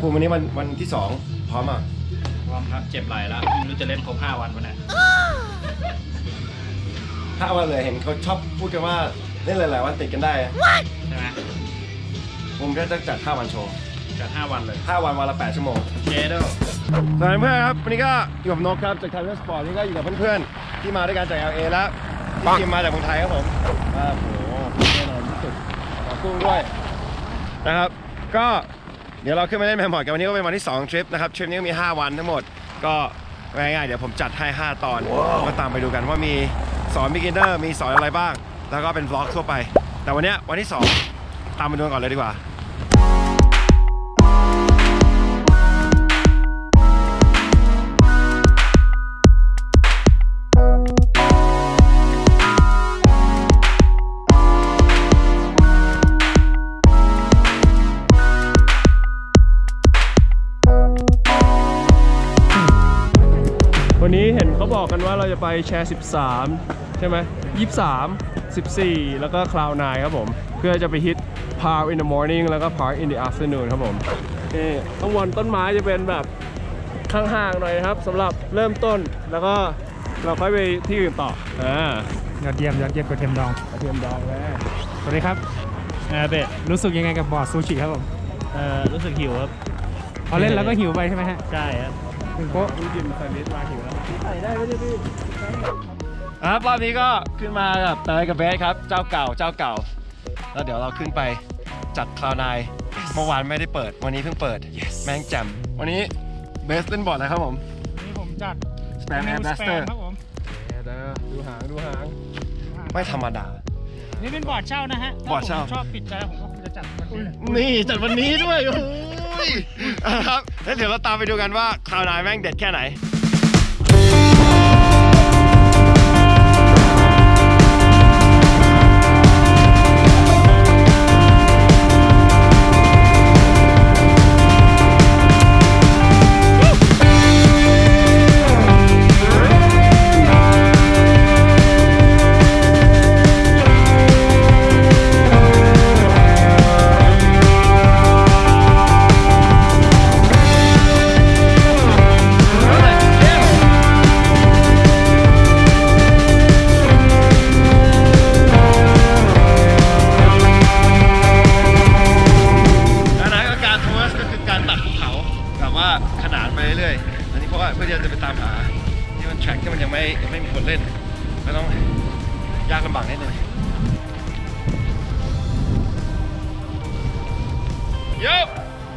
ภูมิวันนี้วันวันที่สองพร้อมอะพร้อมครับ เจ็บไหล่แล้วไม่รู้จะเล่นครบ5วันวันไหนห้าวันเลยเห็นเขาชอบพูดกันว่าเล่นหลายๆวันติดกันได้ใช่ไหมภูมิก็จะจัดห้าวันโชว์จัด5วันเลยห้าวันวันละแปดชั่วโมงเจโดสวัสดีเพื่อนครับวันนี้ก็อยู่กับนกครับจากไทยเวสปอร์ตนี่ก็อยู่กับเพื่อนๆที่มาด้วยกันจาก LA แล้วพี่ทีมมาจากเมืองไทยครับผมว่าโอ้โหแน่นอนที่สุดขอกุ้งด้วยนะครับ ก็ เดี๋ยวเราขึ้นมาเล่นแมมมอดกันวันนี้ก็เป็นวันที่ 2 ทริปนะครับ ทริปนี้ก็มี 5 วันทั้งหมด ก็ง่ายๆ เดี๋ยวผมจัดให้ 5 ตอน ก็ตามไปดูกันว่ามีสอนบิ๊กเนอร์มีสอนอะไรบ้าง แล้วก็เป็นบล็อกทั่วไป แต่วันนี้วันที่ 2 ตามไปดูกันก่อนเลยดีกว่า วันนี้เห็นเขาบอกกันว่าเราจะไปแชร์ 13 ใช่ไหม23 14 แล้วก็คลาวน์ครับผม เพื่อจะไปฮิต Park in the morning แล้วก็ Park in the afternoon ครับผมนี่ข้างบนต้นไม้จะเป็นแบบข้างๆหน่อยนะครับสำหรับเริ่มต้นแล้วก็เราค่อยไปที่อื่นต่ออ่ายอดเยี่ยมยอดเยี่ยมกระเทียมดองกระเทียมดองแล้วสวัสดีครับเออเบะรู้สึกยังไงกับบอร์ดซูชิครับผมเออรู้สึกหิวครับพอเล่นแล้วก็หิวไปใช่ไหมฮะใช่ครับ คุณโป๊ะพี่จิมใส่ลิสต์มาหิวแล้วใส่ได้ไหมเนี่ยพี่ครับรอบนี้ก็ขึ้นมากับเตยกับเบสครับ เจ้าเก่าเจ้าเก่า แล้วเดี๋ยวเราขึ้นไปจัดคลาวนายเมื่อวานไม่ได้เปิด วันนี้เพิ่งเปิด แม่งแจ่มวันนี้เบสเล่นบอร์ดนะครับผมนี่ผมจัด Spam Air Blaster ครับผมเดี๋ยวดูหางดูหาง ไม่ธรรมดา นี่เป็นบอร์ดเช่านะฮะบอร์ดเช่าถ้ผมชอบปิดใจผมก็คงจะจัดวันนี้เลยนี่จัดวันนี้ด้วยโอ้ ยอะครับแล้วเดี๋ยวเราตามไปดูกันว่าคราวนายแม่งเด็ดแค่ไหน ราะว่าเพื่อที่จะไปตามหาที่มันแทร็กที่มันยังไม่ยังไม่มีคนเล่นก็ต้องยากลำบากนิดนึงโย่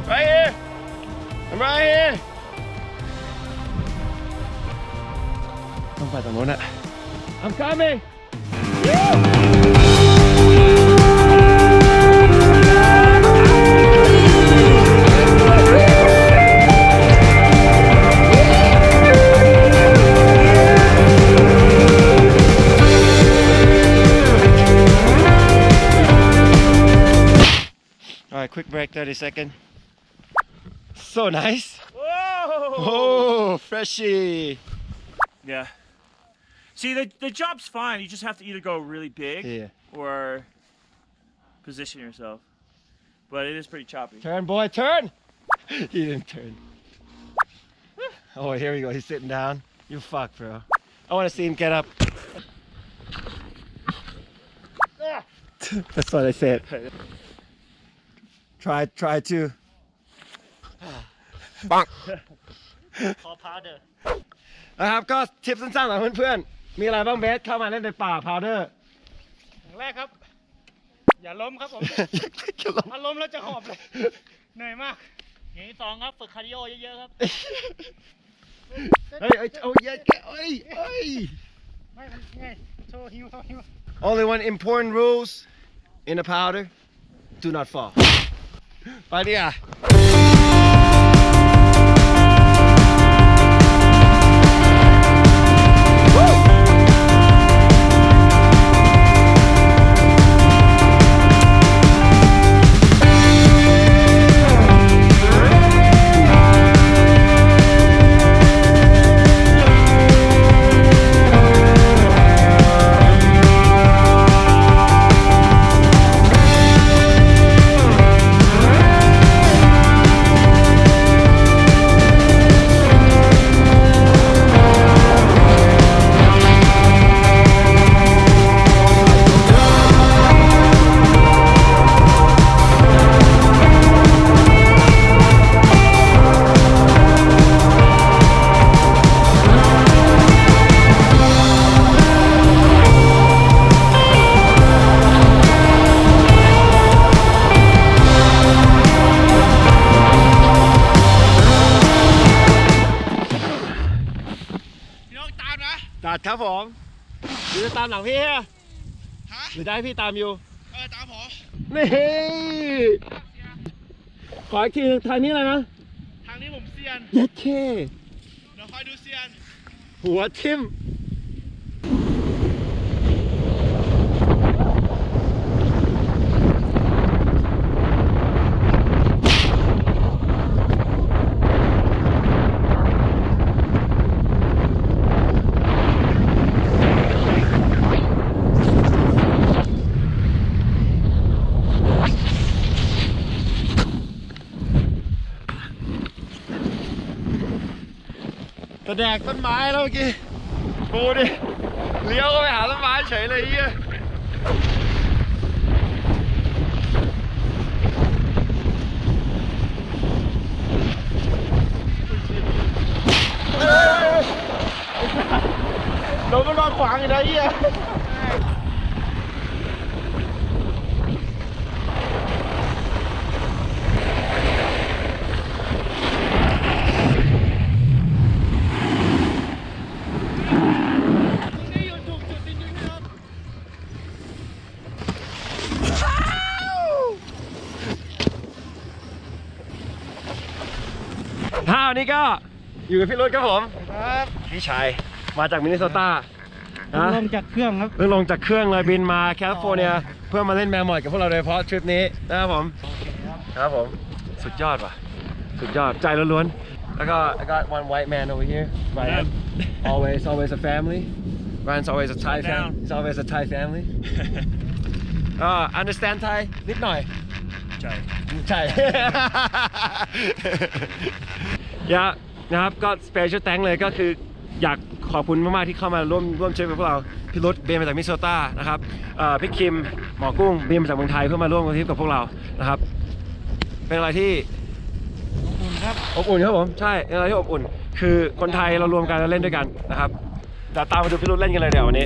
right here I'm right here ต้องไปตรงโน้นอะ I'm coming quick break, 30 second. So nice. Whoa! Oh, freshie. Yeah. See, the the job's fine. You just have to either go really big Yeah. or position yourself. But it is pretty choppy. Turn, boy, turn. he didn't turn. Oh, here we go. He's sitting down. You fuck, bro. I want to see him get up. Ah! That's what I said. Try, try to. Bonk. ขอพาเดอร์นะครับ ก็ทิปสั้นๆของเพื่อนๆ มีอะไรบ้างเบสเข้ามาเล่นในป่าพาวเดอร์ อย่างแรกครับ อย่าล้มครับผมถ้าล้มแล้วจะหอบเลย เหนื่อยมาก อย่างที่สองครับฝึกคาร์ดิโอเยอะๆครับ เฮ้ยเอ้ยโอ้ยเย้เอ้ยเอ้ย ไม่มันไงโชว์ฮิวโชว์ฮิว Only one important rules in a powder do not fall ไปดิ ตามหลังพี่ฮะ หรือจะให้พี่ตามอยู่ เออ ตามผมนี่ ขออีกทีหนึ่งทางนี้อะไรนะทางนี้ผมเซียนเย็ดเค เดี๋ยวคอยดูเซียน หัวทิ่ม จะแดกต้นไม้แล้วเมื่อกี้ปูดิเลี้ยวก็ไปหาต้นไม้เฉยเลยเฮียโดนต้นไม้ขวางอีกนะเฮีย ท่า วันนี้ก็อยู่กับพี่รุ่ครับผม ครับพี่ชายมาจากมินนิโซตาลงจากเครื่องครับเพิ่งลงจากเครื่องเลยบินมาแคลิฟอร์เนียเพื่อมาเล่นแมวหมอยกับพวกเราโดยเฉพาะทริปนี้นะครับผมครับผมสุดยอดว่ะสุดยอดใจล้วนๆแล้วก็ I got one white man over here Ryan always always a family Ryan's always a Thai family It's always a Thai family ก็ understand Thai นิดหน่อยใช่ใช่ ยะนะครับก็ special thank เลยก็คืออยากขอบคุณมาก ๆ ที่เข้ามาร่วมร่วมทริปกับพวกเรา พี่รุธเบนมาจากมินนิโซตานะครับเอ่อพี่คิม หมอกุ้งเบนมาจากเมืองไทยเพื่อมาร่วมทริปกับพวกเรานะครับ เป็นอะไรที่อบอุ่นครับผมใช่เป็นอะไรที่อบอุ่น คือคนไทยเรารวมกันแล้วเล่นด้วยกันนะครับเดี๋ยวตามมาดูพี่รุธเล่นกันเลยเดี๋ยววันนี้